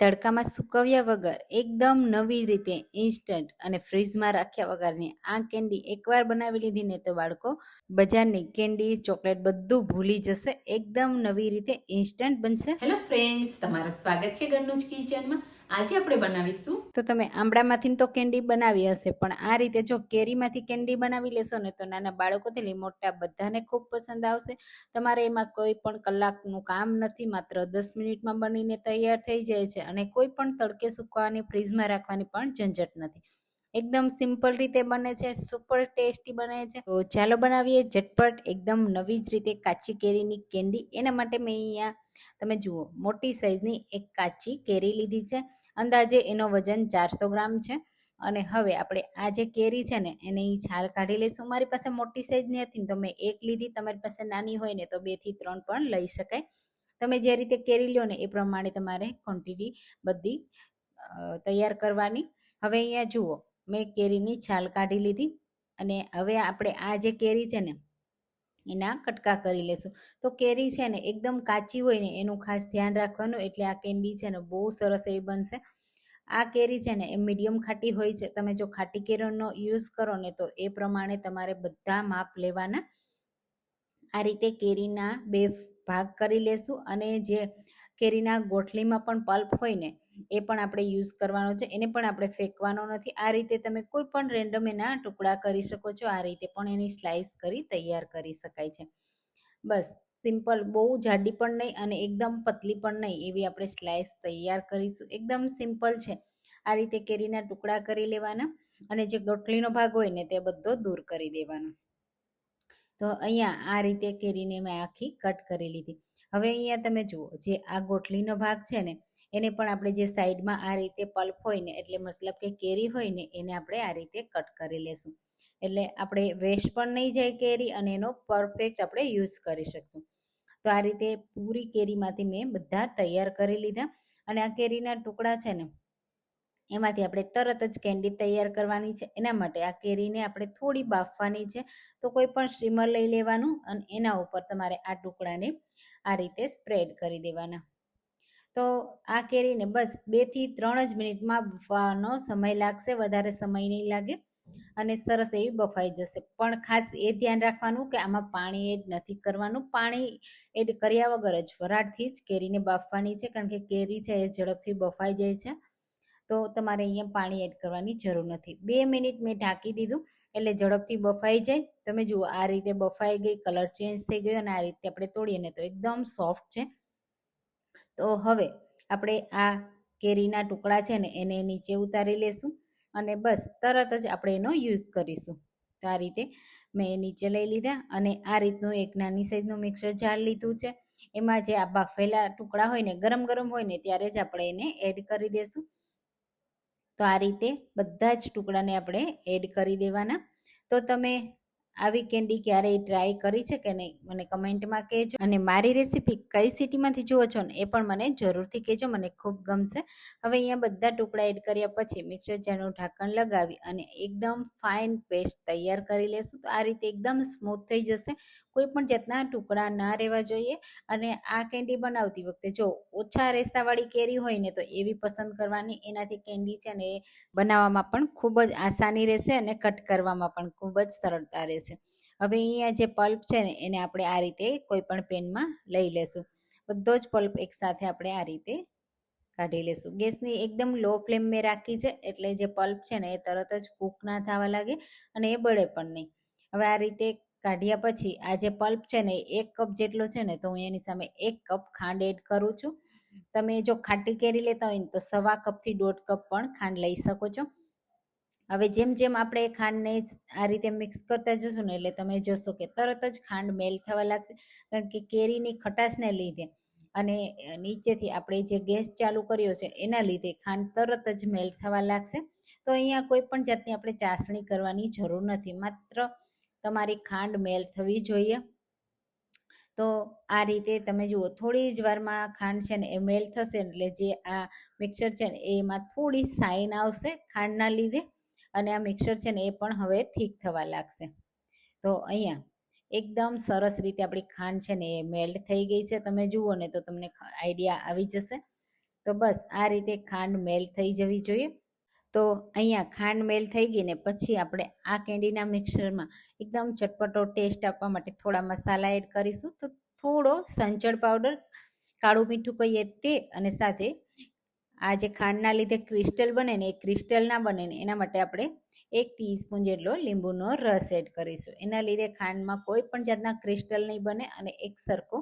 તડકામાં સૂકવ્યા વગર એકદમ નવી રીતે ઇન્સ્ટન્ટ અને ફ્રીઝમાં રાખ્યા વગરની આ કેન્ડી એકવાર બનાવી લીધી ને તો બાળકો બજારની કેન્ડી ચોકલેટ બધું ભૂલી જશે. એકદમ નવી રીતે ઇન્સ્ટન્ટ બનશે. હેલો ફ્રેન્ડ્સ તમારું સ્વાગત છે ઘરનું કિચનમાં આજે આપણે બનાવીશું. તો તમે આંબળામાંથી તો કેન્ડી બનાવી હશે, પણ આ રીતે જો કેરીમાંથી કેન્ડી બનાવી લેશો ને, તો નાના બાળકોથી લઈ મોટા બધાને ખૂબ પસંદ આવશે. તમારે એમાં કોઈ પણ કલાકનું કામ નથી, માત્ર દસ મિનિટમાં બનીને તૈયાર થઈ જાય છે અને કોઈ પણ તડકે સૂકવાની, ફ્રીઝમાં રાખવાની પણ ઝંઝટ નથી. એકદમ સિમ્પલ રીતે બને છે, સુપર ટેસ્ટી બને છે. તો ચાલો બનાવીએ ઝટપટ, એકદમ નવી જ રીતે કાચી કેરીની કેન્ડી. એના માટે મેં અહીંયા, તમે જુઓ, મોટી સાઈઝની એક કાચી કેરી લીધી છે. અંદાજે એનો વજન ચારસો ગ્રામ છે. અને હવે આપણે આ જે કેરી છે ને, એની છાલ કાઢી લઈશું. મારી પાસે મોટી સાઈઝની હતી ને, તો મેં એક લીધી. તમારી પાસે નાની હોય ને, તો બેથી ત્રણ પણ લઈ શકાય. તમે જે રીતે કેરી લો ને, એ પ્રમાણે તમારે ક્વોન્ટિટી બધી તૈયાર કરવાની. હવે અહીંયા જુઓ, મેં કેરીની છાલ કાઢી લીધી. અને હવે આપણે આ જે કેરી છે ને એના કટકા કરી લેશું. તો કેરી છે ને એકદમ કાચી હોય ને એનું ખાસ ધ્યાન રાખવાનું, એટલે આ કેન્ડી છે ને બહુ સરસ એવી બનશે. આ કેરી છે ને એ મીડિયમ ખાટી હોય છે. તમે જો ખાટી કેરીનો યુઝ કરો ને તો એ પ્રમાણે તમારે બધા માપ લેવાના. આ રીતે કેરીના બે ભાગ કરી લેશું અને જે કેરીના ગોઠલીમાં પણ પલ્પ હોય ને એ પણ આપણે યુઝ કરવાનો છે. એને પણ આપણે ફેંકવાનો નથી. આ રીતે તમે કોઈ પણ રેન્ડમ એના ટુકડા કરી શકો છો. આ રીતે પણ એની સ્લાઇસ કરી તૈયાર કરી શકાય છે. બસ, સિમ્પલ, બહુ જાડી પણ નહીં અને એકદમ પતલી પણ નહીં એવી આપણે સ્લાઇસ તૈયાર કરીશું. એકદમ સિમ્પલ છે. આ રીતે કેરીના ટુકડા કરી લેવાના અને જે ગોટલીનો ભાગ હોય ને તે બધો દૂર કરી દેવાનો. તો અહીંયા આ રીતે કેરીને મેં આખી કટ કરી લીધી. હવે અહીંયા તમે જુઓ, જે આ ગોટલીનો ભાગ છે ને, એને પણ આપણે જે સાઈડમાં આ રીતે પલ્પ હોય ને, એટલે મતલબ કે કેરી હોય ને, એને આપણે આ રીતે કટ કરી લેશું. એટલે આપણે વેસ્ટ પણ નહીં જાય કેરી અને એનો પરફેક્ટ આપણે યુઝ કરી શકશું. તો આ રીતે પૂરી કેરીમાંથી મેં બધા તૈયાર કરી લીધા. અને આ કેરીના ટુકડા છે ને, એમાંથી આપણે તરત જ કેન્ડી તૈયાર કરવાની છે. એના માટે આ કેરીને આપણે થોડી બાફવાની છે. તો કોઈ પણ સ્ટીમર લઈ લેવાનું અને એના ઉપર તમારે આ ટુકડાને આ રીતે સ્પ્રેડ કરી દેવાના. તો આ કેરીને બસ બેથી ત્રણ જ મિનિટમાં બફવાનો સમય લાગશે, વધારે સમય નહીં લાગે અને સરસ એવી બફાઈ જશે. પણ ખાસ એ ધ્યાન રાખવાનું કે આમાં પાણી એડ નથી કરવાનું. પાણી એડ કર્યા વગર જ વરાળથી જ કેરીને બાફવાની છે, કારણ કે કેરી છે એ ઝડપથી બફાઈ જાય છે. તો તમારે અહીંયા પાણી એડ કરવાની જરૂર નથી. બે મિનિટ મેં ઢાંકી દીધું. એટલે ઝડપથી બફાઈ જાય. તમે જુઓ, આ રીતે બફાઈ ગઈ, કલર ચેન્જ થઈ ગયો અને આ રીતે આપણે તોડીએ તો એકદમ સોફ્ટ છે. તો હવે આપણે આ કેરીના ટુકડા છે ને, એને નીચે ઉતારી લેશું અને બસ તરત જ આપણે એનો યુઝ કરીશું. તો આ રીતે મેં નીચે લઈ લીધા અને આ રીતનું એક નાની સાઈઝનું મિક્સર જાર લીધું છે. એમાં જે આ બાફેલા ટુકડા હોય ને, ગરમ ગરમ હોય ને, ત્યારે જ આપણે એને એડ કરી દેશું. તો આ રીતે બધા જ ટુકડાને આપણે એડ કરી દેવાના. તો તમે આવી કેન્ડી ક્યારેય ટ્રાય કરી છે કે નહીં, મને કમેન્ટમાં કહેજો. અને મારી રેસીપી કઈ સિટીમાંથી જુઓ છો ને એ પણ મને જરૂરથી કહેજો, મને ખૂબ ગમશે. હવે અહીંયા બધા ટુકડા એડ કર્યા પછી મિક્સર જારનું ઢાંકણ લગાવી અને એકદમ ફાઇન પેસ્ટ તૈયાર કરી લેશું. તો આ રીતે એકદમ સ્મૂથ થઈ જશે. કોઈ પણ જાતના ટુકડા ના રહેવા જોઈએ. અને આ કેન્ડી બનાવતી વખતે જો ઓછા રેસાવાળી કેરી હોય ને તો એવી પસંદ કરવાની. એનાથી કેન્ડી છે ને એ બનાવવામાં પણ ખૂબ જ આસાની રહેશે અને કટ કરવામાં પણ ખૂબ જ સરળતા રહેશે. હવે અહીંયા જે પલ્પ છે ને, એને આપણે આ રીતે કોઈ પણ પેનમાં લઈ લેશું. બધો જ પલ્પ એકસાથે આપણે આ રીતે કાઢી લેશું. ગેસની એકદમ લો ફ્લેમ મેં રાખી છે, એટલે જે પલ્પ છે ને, એ તરત જ કૂક ના થવા લાગે અને એ બળે પણ નહીં. હવે આ રીતે કાઢ્યા પછી આ જે પલ્પ છે ને એક કપ જેટલો છે ને, તો હું એની સામે એક કપ ખાંડ એડ કરું છું. તમે જો ખાટી કેરી લેતા હોય ને, તો સવા કપથી દોઢ કપ પણ ખાંડ લઈ શકો છો. હવે જેમ જેમ આપણે ખાંડને આ રીતે મિક્સ કરતા જશું ને એટલે તમે જોશો કે તરત જ ખાંડ મેલ થવા લાગશે, કારણ કે કેરીની ખટાશને લીધે. અને નીચેથી આપણે જે ગેસ ચાલુ કર્યો છે એના લીધે ખાંડ તરત જ મેલ થવા લાગશે. તો અહીંયા કોઈ પણ જાતની આપણે ચાસણી કરવાની જરૂર નથી. માત્ર તમારી ખાંડ મેલ થવી જોઈએ. તો આ રીતે તમે જુઓ, થોડી જ વારમાં ખાંડ છે ને એ મેલ થશે એટલે જે આ મિક્સર છે ને એમાં થોડી સાઈન આવશે ખાંડના લીધે. અને આ મિક્સર છે ને એ પણ હવે થીક થવા લાગશે. તો અહીંયા એકદમ સરસ રીતે આપણી ખાંડ છે ને એ મેલ્ટ થઈ ગઈ છે. તમે જુઓ ને તો તમને આઈડિયા આવી જશે. તો બસ આ રીતે ખાંડ મેલ્ટ થઈ જવી જોઈએ. તો અહીંયા ખાંડ મેલ થઈ ગઈ ને પછી આપણે આ કેન્ડીના મિક્સરમાં એકદમ ચટપટો ટેસ્ટ આપવા માટે થોડા મસાલા એડ કરીશું. તો થોડો સંચળ પાવડર કાળું મીઠું કહીએ તે અને સાથે આ જે ખાંડના લીધે ક્રિસ્ટલ બને ને એ ક્રિસ્ટલ ના બને ને એના માટે આપણે એક ટીસ્પૂન જેટલો લીંબુનો રસ એડ કરીશું. એના લીધે ખાંડમાં કોઈ પણ જાતના ક્રિસ્ટલ નહીં બને અને એક સરખો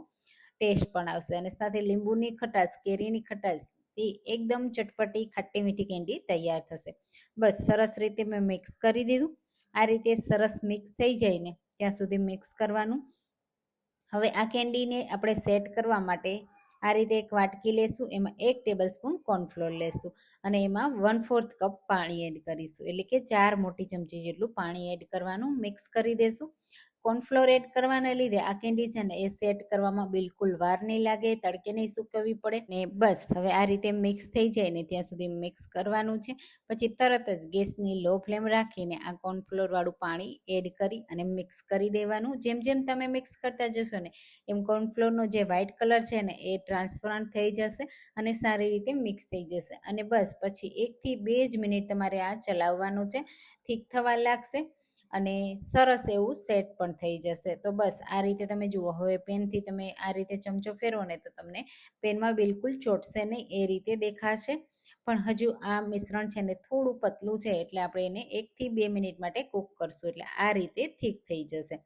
ટેસ્ટ પણ આવશે. અને સાથે લીંબુની ખટાશ, કેરીની ખટાશ એ એકદમ ચટપટી ખાટી મીઠી કેન્ડી તૈયાર થશે. બસ સરસ રીતે મેં મિક્સ કરી દીધું. આ રીતે સરસ મિક્સ થઈ જાય ને ત્યાં સુધી મિક્સ કરવાનું. હવે આ કેન્ડીને આપણે સેટ કરવા માટે આ રીતે એક વાટકી લેશું, એમાં એક ટેબલ સ્પૂન કોર્નફ્લોર લેશું અને એમાં વન ફોર્થ કપ પાણી એડ કરીશું. એટલે કે ચાર મોટી ચમચી જેટલું પાણી એડ કરવાનું મિક્સ કરી દેશું. કોર્નફ્લોર એડ કરવાના લીધે આ કેન્ડી છે ને એ સેટ કરવામાં બિલકુલ વાર નહીં લાગે, તડકે નહીં સૂકવવી પડે ને બસ, હવે આ રીતે મિક્સ થઈ જાય ને ત્યાં સુધી મિક્સ કરવાનું છે. પછી તરત જ ગેસની લો ફ્લેમ રાખીને આ કોર્નફ્લોરવાળું પાણી એડ કરી અને મિક્સ કરી દેવાનું. જેમ જેમ તમે મિક્સ કરતા જશો ને એમ કોર્નફ્લોરનો જે વ્હાઇટ કલર છે ને એ ટ્રાન્સપરન્ટ થઈ જશે અને સારી રીતે મિક્સ થઈ જશે. અને બસ, પછી એકથી બે જ મિનિટ તમારે આ ચલાવવાનું છે. ઠીક થવા લાગશે. અને સરસ એવું સેટ પણ થઈ જશે. તો બસ, આ રીતે તમે જુઓ. હવે પેનથી તમે આ રીતે ચમચો ફેરવો ને તો તમને પેનમાં બિલકુલ ચોટશે નહીં, એ રીતે દેખાશે. પણ હજુ આ મિશ્રણ છે ને થોડું પતલું છે, એટલે આપણે એને એકથી બે મિનિટ માટે કૂક કરશું. એટલે આ રીતે થીક થઈ જશે.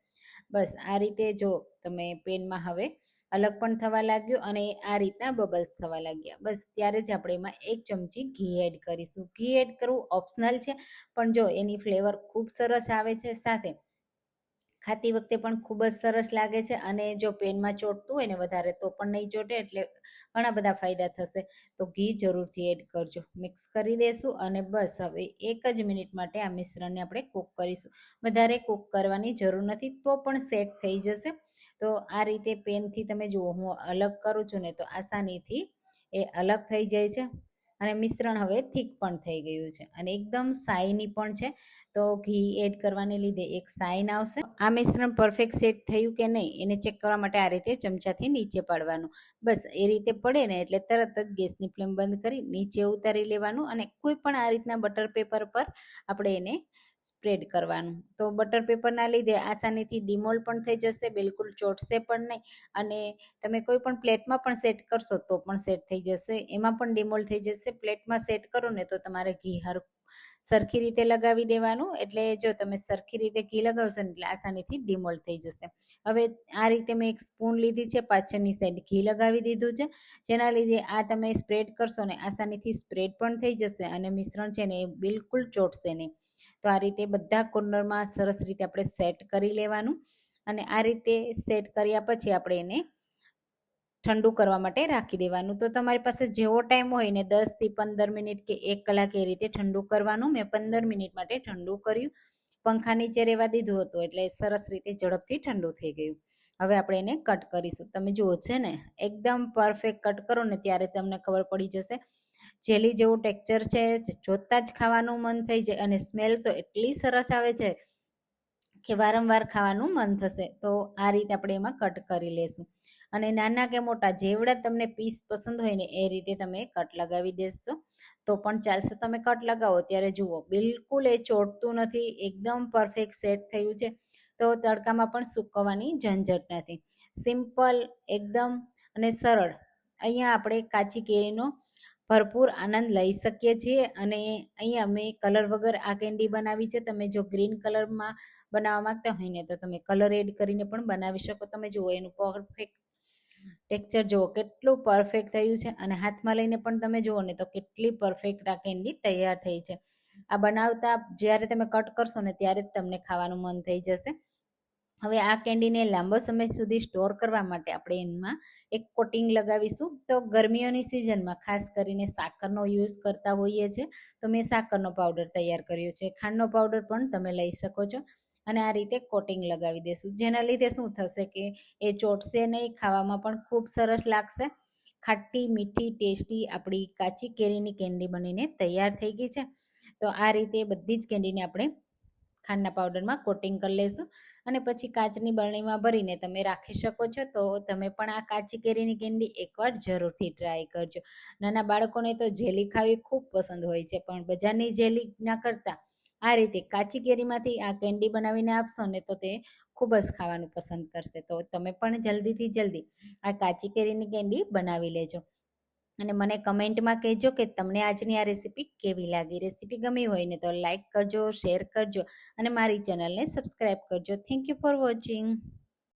બસ, આ રીતે જો તમે પેનમાં હવે અલગ પણ થવા લાગ્યું અને આ રીતના બબલ્સ થવા લાગ્યા. બસ ત્યારે જ આપણે એમાં એક ચમચી ઘી એડ કરીશું. ઘી એડ કરવું ઓપ્શનલ છે, પણ જો એની ફ્લેવર ખૂબ સરસ આવે છે સાથે ખાતી વખતે પણ ખૂબ જ સરસ લાગે છે અને જો પેનમાં ચોટતું હોય ને વધારે, તો પણ નહીં ચોટે એટલે ઘણા બધા ફાયદા થશે. તો ઘી જરૂરથી એડ કરજો. મિક્સ કરી દેશું અને બસ હવે એક જ મિનિટ માટે આ મિશ્રણને આપણે કૂક કરીશું. વધારે કૂક કરવાની જરૂર નથી, તો પણ સેટ થઈ જશે. તો આ રીતે પેનથી તમે જુઓ, હું અલગ કરું છું ને તો આસાનીથી એ અલગ થઈ જાય છે. અને મિશ્રણ હવે થીક પણ થઈ ગયું છે અને એકદમ સાઈની પણ છે. તો ઘી એડ કરવાને લીધે એક સાઈન આવશે. આ મિશ્રણ પરફેક્ટ સેટ થયું કે નહીં એને ચેક કરવા માટે આ રીતે ચમચાથી નીચે પાડવાનું. બસ એ રીતે પડે ને એટલે તરત જ ગેસની ફ્લેમ બંધ કરી નીચે ઉતારી લેવાનું અને કોઈ પણ આ રીતના બટર પેપર પર આપણે એને સ્પ્રેડ કરવાનું. તો બટર પેપરના લીધે આસાનીથી ડિમોલ પણ થઈ જશે, બિલકુલ ચોટશે પણ નહીં. અને તમે કોઈ પણ પ્લેટમાં પણ સેટ કરશો તો પણ સેટ થઈ જશે. એમાં પણ ડિમોલ થઈ જશે. પ્લેટમાં સેટ કરો ને તો તમારે ઘી હર સરખી રીતે લગાવી દેવાનું. એટલે જો તમે સરખી રીતે ઘી લગાવશો ને એટલે આસાનીથી ડિમોલ થઈ જશે. હવે આ રીતે મેં એક સ્પૂન લીધી છે, પાછળની સાઈડ ઘી લગાવી દીધું છે. જેના લીધે આ તમે સ્પ્રેડ કરશો ને આસાનીથી સ્પ્રેડ પણ થઈ જશે અને મિશ્રણ છે ને એ બિલકુલ ચોટશે નહીં. તો આ રીતે બધા કોર્નરમાં સરસ રીતે આપણે સેટ કરી લેવાનું અને આ રીતે સેટ કર્યા પછી આપણે એને ઠંડુ કરવા માટે રાખી દેવાનું. તો તમારી પાસે જેવો ટાઈમ હોય ને દસથી પંદર મિનિટ કે એક કલાક એ રીતે ઠંડુ કરવાનું. મેં પંદર મિનિટ માટે ઠંડુ કર્યું. પંખા નીચે રહેવા દીધું હતું એટલે સરસ રીતે ઝડપથી ઠંડુ થઈ ગયું. હવે આપણે એને કટ કરીશું. તમે જુઓ છે ને, એકદમ પરફેક્ટ કટ કરો ને ત્યારે તમને ખબર પડી જશે જેલી જેવું ટેક્ચર છે જોતાં જ ખાવાનું મન થઈ જાય અને સ્મેલ તો એટલી સરસ આવે છે કે વારંવાર ખાવાનું મન થશે. તો આ રીતે આપણે એમાં કટ કરી લેશું. અને નાના કે મોટા જેવડા તમને પીસ પસંદ હોય ને, એ રીતે તમે કટ લગાવી દેશો. તો પણ ચાલશે, તમે કટ લગાવો. ત્યારે જુઓ, બિલકુલ એ ચોટતું નથી, એકદમ પરફેક્ટ સેટ થયું છે. તો તડકામાં પણ સૂકવવાની ઝંઝટ નથી. સિમ્પલ એકદમ અને સરળ. અહીંયા આપણે કાચી કેરીનો ભરપૂર આનંદ લઈ શકીએ છીએ અને અહીંયા અમે કલર વગર આ કેન્ડી બનાવી છે. તમે જો ગ્રીન કલરમાં બનાવવા માંગતા હોય ને તો તમે કલર એડ કરીને પણ બનાવી શકો. તમે જુઓ એનું પરફેક્ટ ટેક્સચર જુઓ કેટલું પરફેક્ટ થયું છે અને હાથમાં લઈને પણ તમે જુઓ ને તો કેટલી પરફેક્ટ આ કેન્ડી તૈયાર થઈ છે. આ બનાવતા જ્યારે તમે કટ કરશો ને ત્યારે જ તમને ખાવાનું મન થઈ જશે. હવે આ કેન્ડીને લાંબો સમય સુધી સ્ટોર કરવા માટે આપણે એમાં એક કોટિંગ લગાવીશું. તો ગરમીઓની સિઝનમાં ખાસ કરીને સાકરનો યુઝ કરતા હોઈએ છીએ તો મેં સાકરનો પાવડર તૈયાર કર્યો છે. ખાંડનો પાવડર પણ તમે લઈ શકો છો. અને આ રીતે કોટિંગ લગાવી દેશું. જેના લીધે શું થશે કે એ ચોટશે નહીં, ખાવામાં પણ ખૂબ સરસ લાગશે. ખાટી, મીઠી, ટેસ્ટી આપણી કાચી કેરીની કેન્ડી બનીને તૈયાર થઈ ગઈ છે. તો આ રીતે બધી જ કેન્ડીને આપણે ખાંડના પાવડરમાં કોટિંગ કરી લેશું અને પછી કાચની બરણીમાં ભરીને તમે રાખી શકો છો. તો તમે પણ આ કાચી કેરીની કેન્ડી એકવાર જરૂરથી ટ્રાય કરજો. નાના બાળકોને તો જેલી ખાવી ખૂબ પસંદ હોય છે, પણ બજારની જેલી ના કરતાં આ રીતે કાચી કેરીમાંથી આ કેન્ડી બનાવીને આપશો ને તો તે ખૂબ જ ખાવાનું પસંદ કરશે. તો તમે પણ જલ્દીથી જલ્દી આ કાચી કેરીની કેન્ડી બનાવી લેજો. અને મને કમેન્ટમાં કહેજો કે તમને આજની આ રેસીપી કેવી લાગી. રેસીપી ગમી હોય ને તો લાઈક કરજો, શેર કરજો અને મારી ચેનલને સબસ્ક્રાઈબ કરજો. Thank you for watching.